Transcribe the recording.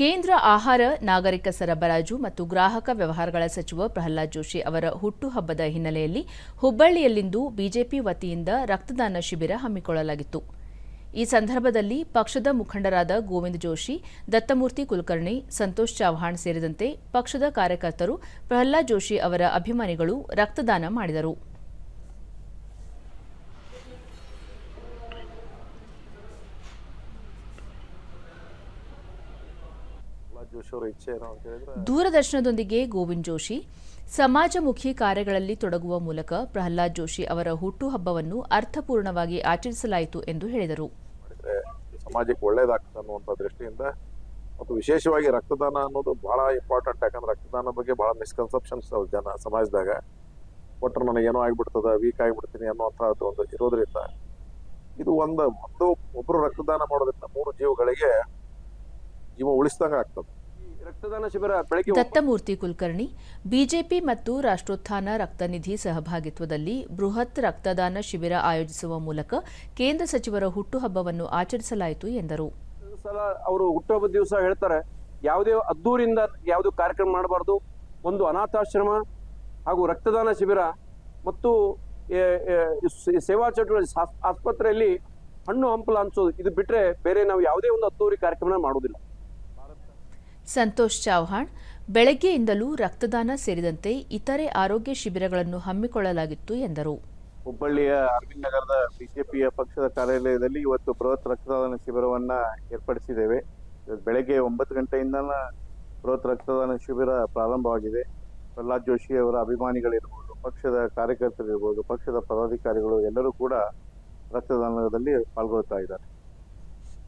ಕೇಂದ್ರ ಆಹಾರ, ನಾಗರಿಕ ಸರಬರಾಜು ಮತ್ತು ಗ್ರಾಹಕ ವ್ಯವಹಾರಗಳ ಸಚಿವ ಪ್ರಹ್ಲಾದ್ ಜೋಶಿ ಅವರ ಹುಟ್ಟುಹಬ್ಬದ ಹಿನ್ನೆಲೆಯಲ್ಲಿ ಹುಬ್ಬಳ್ಳಿಯಲ್ಲಿಂದು ಬಿಜೆಪಿ ವತಿಯಿಂದ ರಕ್ತದಾನ ಶಿಬಿರ ಹಮ್ಮಿಕೊಳ್ಳಲಾಗಿತ್ತು. ಈ ಸಂದರ್ಭದಲ್ಲಿ ಪಕ್ಷದ ಮುಖಂಡರಾದ ಗೋವಿಂದ ಜೋಶಿ, ದತ್ತಮೂರ್ತಿ ಕುಲಕರ್ಣಿ, ಸಂತೋಷ್ ಚೌಹಾಣ್ ಸೇರಿದಂತೆ ಪಕ್ಷದ ಕಾರ್ಯಕರ್ತರು ಪ್ರಹ್ಲಾದ್ ಜೋಶಿ ಅವರ ಅಭಿಮಾನಿಗಳು ರಕ್ತದಾನ ಮಾಡಿದರು ಪ್ರಹ್ಲಾದ್ ಜೋಶಿ ಅವರ ಇಚ್ಛೆ ಏನು ಅಂತ ಹೇಳಿದ್ರೆ ದೂರದರ್ಶನದೊಂದಿಗೆ ಗೋವಿಂದ್ ಜೋಶಿ ಸಮಾಜಮುಖಿ ಕಾರ್ಯಗಳಲ್ಲಿ ತೊಡಗುವ ಮೂಲಕ ಪ್ರಹ್ಲಾದ್ ಜೋಶಿ ಅವರ ಹುಟ್ಟುಹಬ್ಬವನ್ನು ಅರ್ಥಪೂರ್ಣವಾಗಿ ಆಚರಿಸಲಾಯಿತು ಎಂದು ಹೇಳಿದರು. ಸಮಾಜಕ್ಕೆ ಒಳ್ಳೇದಾಗ್ತದೆ ಅನ್ನುವಂಥ ದೃಷ್ಟಿಯಿಂದ ಮತ್ತು ವಿಶೇಷವಾಗಿ ರಕ್ತದಾನ ಅನ್ನೋದು ಬಹಳ ಇಂಪಾರ್ಟೆಂಟ್ ಯಾಕಂದ್ರೆ ರಕ್ತದಾನ ಬಗ್ಗೆ ಬಹಳ ಮಿಸ್ಕನ್ಸೆಪ್ಷನ್ಸ್ ಜನ ಸಮಾಜದಾಗ. ಒಟ್ಟರೆ ನನಗೆ ಏನೋ ಆಗ್ಬಿಡ್ತದ ವೀಕ್ ಆಗಿಬಿಡ್ತೀನಿ ಅನ್ನುವಂಥದ್ದು ಒಂದು ಇರೋದ್ರಿಂದ ಇದು ಒಂದು ಒಂದು ಒಬ್ಬರು ರಕ್ತದಾನ ಮಾಡೋದ್ರಿಂದ ಮೂರು ಜೀವಗಳಿಗೆ ಜೀವ ಉಳಿಸ್ದಂಗೆ ಆಗ್ತದೆ. ದತ್ತಮೂರ್ತಿ ಕುಲಕರ್ಣಿ ಬಿಜೆಪಿ ಮತ್ತು ರಾಷ್ಟ್ರೋತ್ಥಾನ ರಕ್ತನಿಧಿ ಸಹಭಾಗಿತ್ವದಲ್ಲಿ ಬೃಹತ್ ರಕ್ತದಾನ ಶಿಬಿರ ಆಯೋಜಿಸುವ ಮೂಲಕ ಕೇಂದ್ರ ಸಚಿವರ ಹುಟ್ಟುಹಬ್ಬವನ್ನು ಆಚರಿಸಲಾಯಿತು ಎಂದರು. ಸಲ ಅವರು ಹುಟ್ಟುಹಬ್ಬದ ದಿವಸ ಹೇಳ್ತಾರೆ ಯಾವುದೇ ಅದ್ದೂರಿಂದ ಯಾವುದೇ ಕಾರ್ಯಕ್ರಮ ಮಾಡಬಾರ್ದು. ಒಂದು ಅನಾಥಾಶ್ರಮ ಹಾಗೂ ರಕ್ತದಾನ ಶಿಬಿರ ಮತ್ತು ಸೇವಾ ಚಟುವಟಿಕೆ ಆಸ್- ಆಸ್ಪತ್ರೆಯಲ್ಲಿ ಹಣ್ಣು ಹಂಪಲ ಅನ್ಸೋದು ಇದು ಬಿಟ್ರೆ ಬೇರೆ ನಾವು ಯಾವುದೇ ಒಂದು ಅದ್ದೂರಿ ಕಾರ್ಯಕ್ರಮ ಮಾಡುವುದಿಲ್ಲ. ಸಂತೋಷ್ ಚೌಹಾಣ್, ಬೆಳಗ್ಗೆಯಿಂದಲೂ ರಕ್ತದಾನ ಸೇರಿದಂತೆ ಇತರೆ ಆರೋಗ್ಯ ಶಿಬಿರಗಳನ್ನು ಹಮ್ಮಿಕೊಳ್ಳಲಾಗಿತ್ತು ಎಂದರು. ಹುಬ್ಬಳ್ಳಿಯ ಅರವಿಂದ್ ನಗರದ ಬಿಜೆಪಿಯ ಪಕ್ಷದ ಕಾರ್ಯಾಲಯದಲ್ಲಿ ಇವತ್ತು ಬೃಹತ್ ರಕ್ತದಾನ ಶಿಬಿರವನ್ನ ಏರ್ಪಡಿಸಿದ್ದೇವೆ. ಬೆಳಗ್ಗೆ ಒಂಬತ್ತು ಗಂಟೆಯಿಂದ ಬೃಹತ್ ರಕ್ತದಾನ ಶಿಬಿರ ಪ್ರಾರಂಭವಾಗಿದೆ. ಪ್ರಹ್ಲಾದ್ ಜೋಶಿ ಅವರ ಅಭಿಮಾನಿಗಳಿರ್ಬೋದು, ಪಕ್ಷದ ಕಾರ್ಯಕರ್ತರಿರ್ಬೋದು, ಪಕ್ಷದ ಪದಾಧಿಕಾರಿಗಳು ಎಲ್ಲರೂ ಕೂಡ ರಕ್ತದಾನದಲ್ಲಿ ಪಾಲ್ಗೊಳ್ತಾ ಇದ್ದಾರೆ.